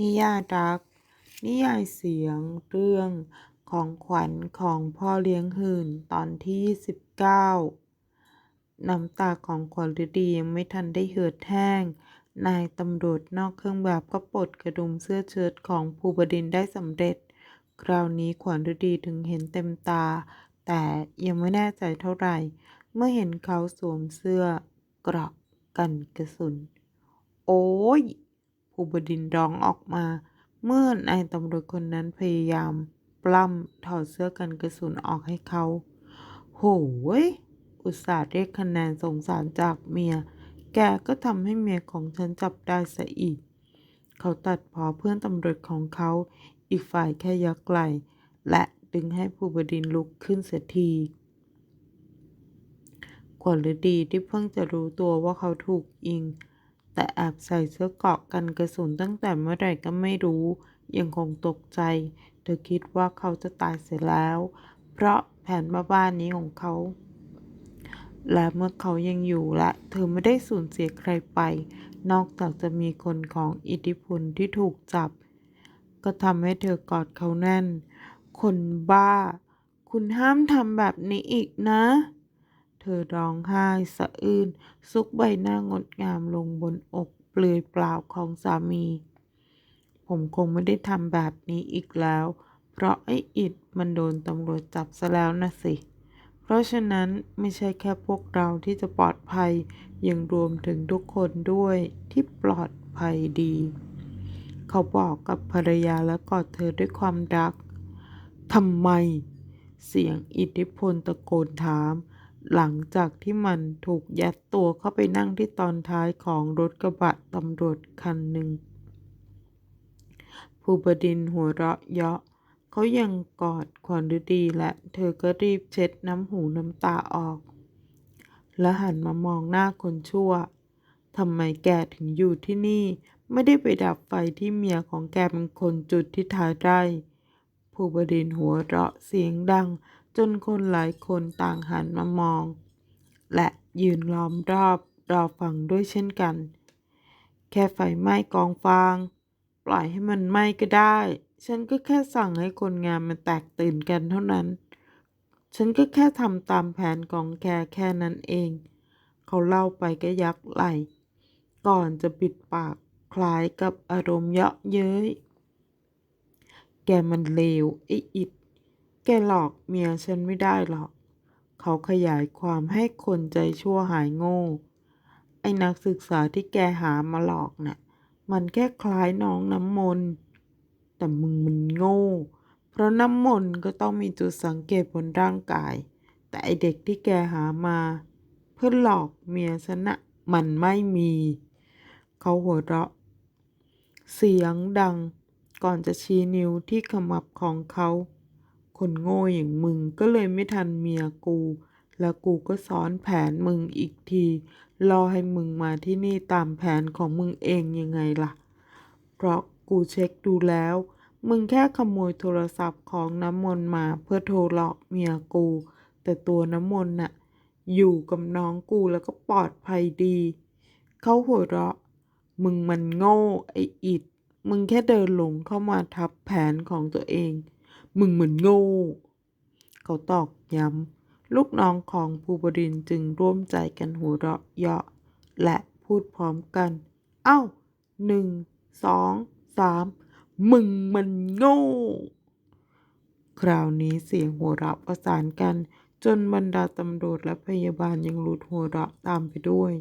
นิยายรัก นิยายเสียง เรื่องของขวัญของพ่อเลี้ยงหื่นตอนที่29น้ำตาของขวัญฤดียังไม่ทันได้เหือดแห้ง นายตำรวจนอกเครื่องแบบก็ปลดกระดุมเสื้อเชิ้ตของภูบดินได้สำเร็จ คราวนี้ขวัญฤดีถึงเห็นเต็มตา แต่ยังไม่แน่ใจเท่าไหร่ เมื่อเห็นเขาสวมเสื้อเกราะกันกระสุน โอ้ย ภูบดินทร้องออกมา เมื่อนายตำรวจคนนั้นพยายาม ปล้ำถอดเสื้อกันกระสุนออกให้เขา โหย อุตส่าห์เรียกคะแนนสงสารจากเมีย แกก็ทำให้เมียของฉันจับได้ซะอีก เขาตัดพอเพื่อนตำรวจของเขา อีกฝ่ายแค่ยักไหลและดึงให้ภูบดินทร์ลุกขึ้นเสียทีขวัญฤดีที่เพิ่งจะรู้ตัวว่าเขาถูกยิง แต่แอบใส่เสื้อเกราะกันกระสุนตั้งแต่เมื่อไหร่ก็ไม่รู้ ยังคงตกใจ เธอคิดว่าเขาจะตายเสียแล้ว เพราะแผนบ้าๆนี้ของเขา และเมื่อเขายังอยู่และ เธอไม่ได้สูญเสียใครไป นอกจากจะมีคนของอิทธิพลที่ถูกจับ ก็ทำให้เธอกอดเขาแน่น คนบ้า คุณห้ามทำแบบนี้อีกนะ เธอร้องไห้สะอื้นซุกใบหน้างดงามลงบนอกเปลือยเปล่าของสามี ผมคงไม่ได้ทำแบบนี้อีกแล้ว เพราะไอ้อิดมันโดนตำรวจจับซะแล้วนะสิ เพราะฉะนั้นไม่ใช่แค่พวกเราที่จะปลอดภัย ยังรวมถึงทุกคนด้วยที่ปลอดภัยดี เขาบอกกับภรรยาและกอดเธอด้วยความรักทำไม เสียงอิทธิพลตะโกนถาม หลังจากที่มันถูกยัดตัวเข้าไปนั่งที่ตอนท้ายของรถกระบะตำรวจคันหนึ่ง ภูบดินหัวเราะเยาะ เขายังกอดขวัญฤดีและเธอก็รีบเช็ดน้ำหูน้ำตาออก และหันมามองหน้าคนชั่ว ทำไมแกถึงอยู่ที่นี่ ไม่ได้ไปดับไฟที่เมียของแกเป็นคนจุดที่ท้ายไร่ภูบดินหัวเราะเสียงดัง จนคนหลายคนต่างหันมามอง และยืนล้อมรอบรอฟังด้วยเช่นกัน แค่ไฟไหม้กองฟาง ปล่อยให้มันไหม้ก็ได้ ฉันก็แค่สั่งให้คนงานมันแตกตื่นกันเท่านั้น ฉันก็แค่ทำตามแผนของแกแค่นั้นเอง เขาเล่าไปก็ยักไหลก่อนจะปิดปากคล้ายกับอารมณ์เยาะเย้ย แกมันเลวไอ้อิด แกหลอกเมียฉันไม่ได้หรอก เขาขยายความให้คนใจชั่วหายโง่ ไอ้นักศึกษาที่แกหามาหลอกน่ะ มันแค่คล้ายน้องน้ำมนต์ แต่มึงมันโง่ เพราะน้ำมนต์ก็ต้องมีจุดสังเกตบนร่างกาย แต่ไอเด็กที่แกหามา เพื่อหลอกเมียฉันน่ะมันไม่มี เขาหัวเราะ เสียงดังก่อนจะชี้นิ้วที่ขมับของเขา คนโง่อย่างมึงก็เลยไม่ทันเมียกู แล้วกูก็ซ้อนแผนมึงอีกที รอให้มึงมาที่นี่ตามแผนของมึงเองยังไงล่ะ เพราะกูเช็คดูแล้ว มึงแค่ขโมยโทรศัพท์ของน้ำมนต์มาเพื่อโทรหลอกเมียกู แต่ตัวน้ำมนต์น่ะ อยู่กับน้องกูแล้วก็ปลอดภัยดี เขาหัวเราะ มึงมันโง่ไออิดมึงแค่เดินหลงเข้ามาทับแผนของตัวเอง มึงเหมือนโง่ เขาตอกย้ำ ลูกน้องของภูบดินจึงร่วมใจกันหัวเราะเยาะ และพูดพร้อมกัน เอ้าหนึ่งสองสามมึงมันโง่ คราวนี้เสียงหัวเราะประสานกัน จนบรรดาตำรวจและพยาบาลยังหลุดหัวเราะตามไปด้วย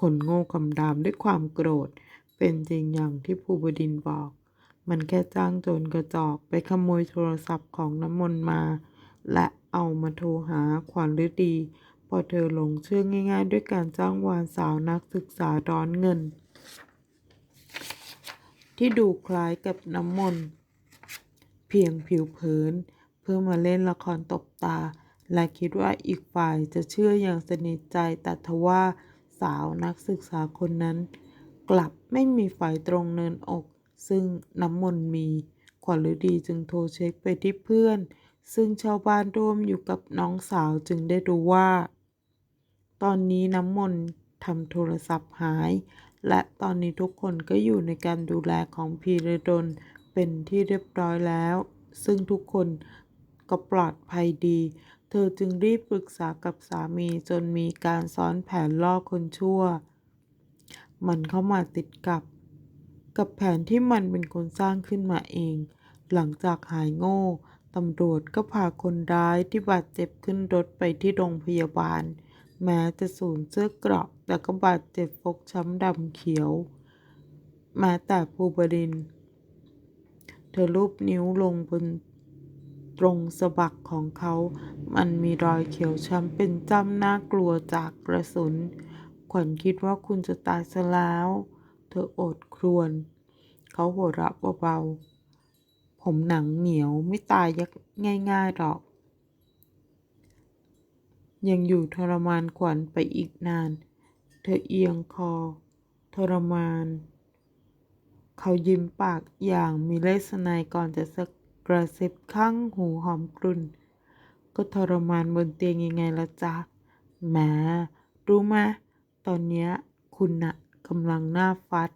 คนโง่คำรามด้วยความโกรธ เป็นจริงอย่างที่ภูบดินบอก มันแค่จ้างโจรกระจอกไปขโมยโทรศัพท์ของน้ำมนต์มา และเอามาโทรหาขวัญฤดี พอเธอหลงเชื่อง่าย ๆ ด้วยการจ้างวานสาวนักศึกษาร้อนเงิน ที่ดูคล้ายกับน้ำมนต์เพียงผิวเผิน เพื่อมาเล่นละครตบตา และคิดว่าอีกฝ่ายจะเชื่ออย่างสนิทใจแต่ทว่าสาวนักศึกษาคนนั้น กลับไม่มีไฟตรงเนินอก ซึ่งน้ำมนต์มี ขวัญฤดีจึงโทรเช็คไปที่เพื่อน ซึ่งชาวบ้านร่วมอยู่กับน้องสาวจึงได้รู้ว่า ตอนนี้น้ำมนต์ทำโทรศัพท์หาย และตอนนี้ทุกคนก็อยู่ในการดูแลของพีระดลเป็นที่เรียบร้อยแล้ว ซึ่งทุกคนก็ปลอดภัยดี เธอจึงรีบปรึกษากับสามีจนมีการซ้อนแผนล่อคนชั่ว มันเข้ามาติดกับ กับแผนที่มันเป็นคนสร้างขึ้นมาเอง หลังจากหายโง่ ตำรวจก็พาคนร้ายที่บาดเจ็บขึ้นรถไปที่โรงพยาบาล แม้จะสูญเสื้อเกราะ แต่ก็บาดเจ็บฟกช้ำดำเขียวแม้แต่ภูบดิน เธอรูปนิ้วลงบนตรงสะบักของเขา มันมีรอยเขียวช้ำเป็นจ้ำน่ากลัวจากกระสุน ขวัญคิดว่าคุณจะตายซะแล้ว ธอโอดครวญเขาหัวเราะเบาๆ ผมหนังเหนียวไม่ตายยักง่ายๆหรอก ยังอยู่ทรมานขวัญไปอีกนาน เธอเอียงคอ ทรมาน เขายิ้มปากอย่างมีเลสไนยก่อนจะสะกระซิบข้างหูหอมกรุ่น ก็ทรมานบนเตียงยังไงละจ๊ะแหมรู้ไหมตอนเนี้ยคุณน่ะ กำลังหน้าฟัด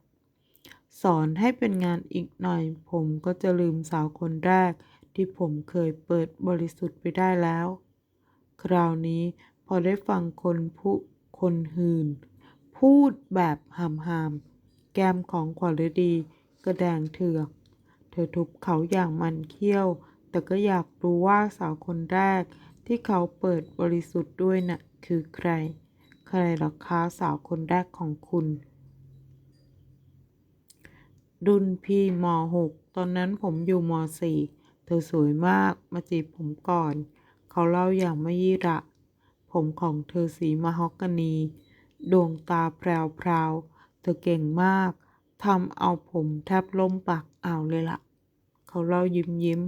สอนให้เป็นงานอีกหน่อย ผมก็จะลืมสาวคนแรก ที่ผมเคยเปิดบริสุทธิ์ไปได้แล้ว คราวนี้พอได้ฟังคนผู้คนหื่นพูดแบบหามหามๆแก้มของขวัญฤดีก็แดงเถือก เธอทุบเขาอย่างมันเขี้ยว แต่ก็อยากรู้ว่าสาวคนแรกที่เขาเปิดบริสุทธิ์ด้วยน่ะคือใคร ใครหรอคะสาวคนแรกของคุณ รุ่นพี่ม .6 ตอนนั้นผมอยู่ม .4 เธอสวยมากมาจีบผมก่อน เขาเล่าอย่างไม่ยี่ระ ผมของเธอสีมะฮอกกานี ดวงตาแพรวๆ เธอเก่งมากทำเอาผมแทบล้มปากอ่าวเลยละ่ะ เขาเล่ายิ้มยิ้ม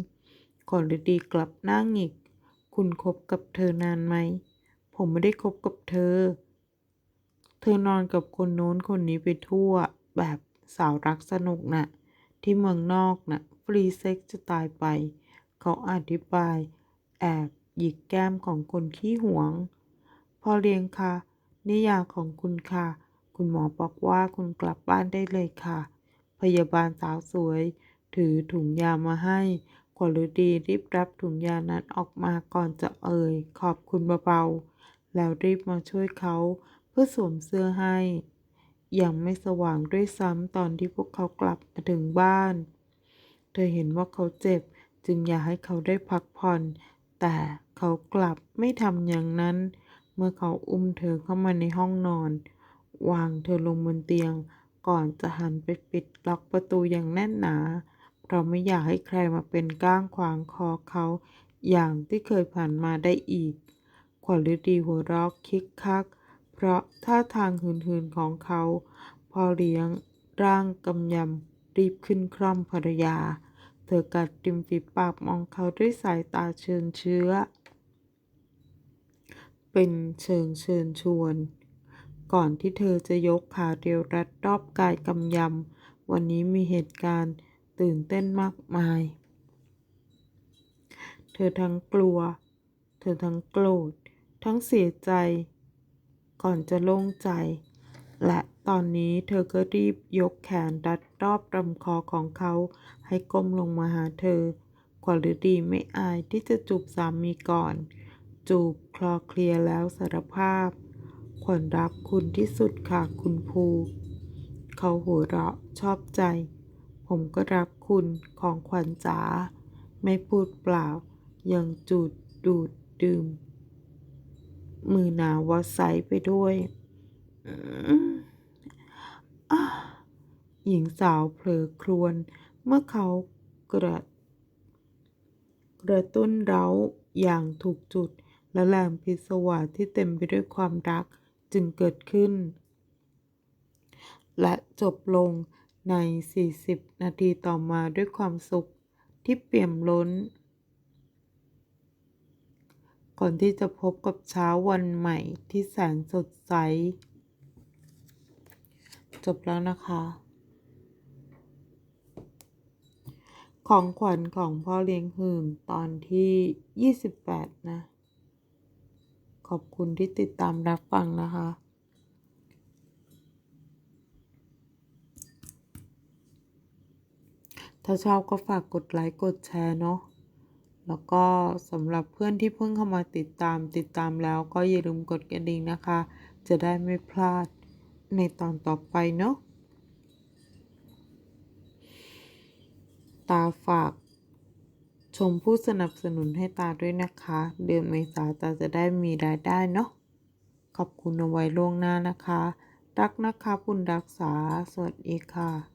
ก่อนฤดีกลับหน้าหงิก คุณคบกับเธอนานไหม ผมไม่ได้คบกับเธอ เธอนอนกับคนโน้นคนนี้ไปทั่วแบบ สาวรักสนุกน่ะ ที่เมืองนอกน่ะ ฟรีเซ็กจะตายไป เขาอธิบาย แอบหยิกแก้มของคนขี้หวง พอเลี้ยงค่ะ นิยาของคุณค่ะ คุณหมอบอกว่าคุณกลับบ้านได้เลยค่ะ พยาบาลสาวสวย ถือถุงยามาให้ขวัญฤดีรีบรับถุงยานั้นออกมาก่อนจะเอ่ย ขอบคุณเบาๆ แล้วรีบมาช่วยเขาเพื่อสวมเสื้อให้ ยังไม่สว่างด้วยซ้ำตอนที่พวกเขากลับมาถึงบ้าน เธอเห็นว่าเขาเจ็บจึงอยากให้เขาได้พักผ่อน แต่เขากลับไม่ทำอย่างนั้น เมื่อเขาอุ้มเธอเข้ามาในห้องนอน วางเธอลงบนเตียง ก่อนจะหันไปปิดล็อกประตูอย่างแน่นหนาเพราะไม่อยากให้ใครมาเป็นก้างขวางคอเขา อย่างที่เคยผ่านมาได้อีก ขวัญฤดีหัวเราะคิกคัก เพราะท่าทางหืนๆของเขา พอเลี้ยง ร่างกำยำรีบขึ้นคร่อมภรรยา เธอกัดริมฝีปากมองเขาด้วยสายตาเชิญเชื้อ เป็นเชิงเชิญชวน ก่อนที่เธอจะยกขาเรียวรัดรอบกายกำยำ วันนี้มีเหตุการณ์ตื่นเต้นมากมาย เธอทั้งกลัว เธอทั้งโกรธ ทั้งเสียใจ ก่อนจะโล่งใจ และตอนนี้เธอก็รีบยกแขนรัดรอบลำคอของเขาให้ก้มลงมาหาเธอ ขวัญฤดีไม่อายที่จะจูบสามีก่อน จูบคลอเคลียแล้วสารภาพ ขวัญรักคุณที่สุดค่ะคุณภูเขาหัวเราะชอบใจ ผมก็รักคุณของขวัญจ๋าไม่พูดเปล่า ยังจูดดูดดื่ม มือหนาววาใสไปด้วยหญิงสาวเผลอครวญเมื่อเขากระกระตุ้นเร้าอย่างถูกจุด และแรงพิศวาสที่เต็มไปด้วยความรักจึงเกิดขึ้น และจบลงใน 40 นาทีต่อมาด้วยความสุขที่เปี่ยมล้น ก่อนที่จะพบกับเช้าวันใหม่ที่แสนสดใส จบแล้วนะคะ ของขวัญของพ่อเลี้ยงหืมตอนที่ 28 นะ ขอบคุณที่ติดตามรับฟังนะคะถ้าชอบก็ฝากกดไลค์ กดแชร์เนาะ แล้วก็สำหรับเพื่อนที่เพิ่งเข้ามาติดตามติดตามแล้วก็อย่าลืมกดกระดิ่งนะคะ จะได้ไม่พลาดในตอนต่อไปเนาะตาฝากชมผู้สนับสนุนให้ตาด้วยนะคะ เดือนเมษาตาจะได้มีรายได้เนาะขอบคุณเอาไว้ล่วงหน้านะคะ รักนะคะคุณรักษา สวัสดีค่ะ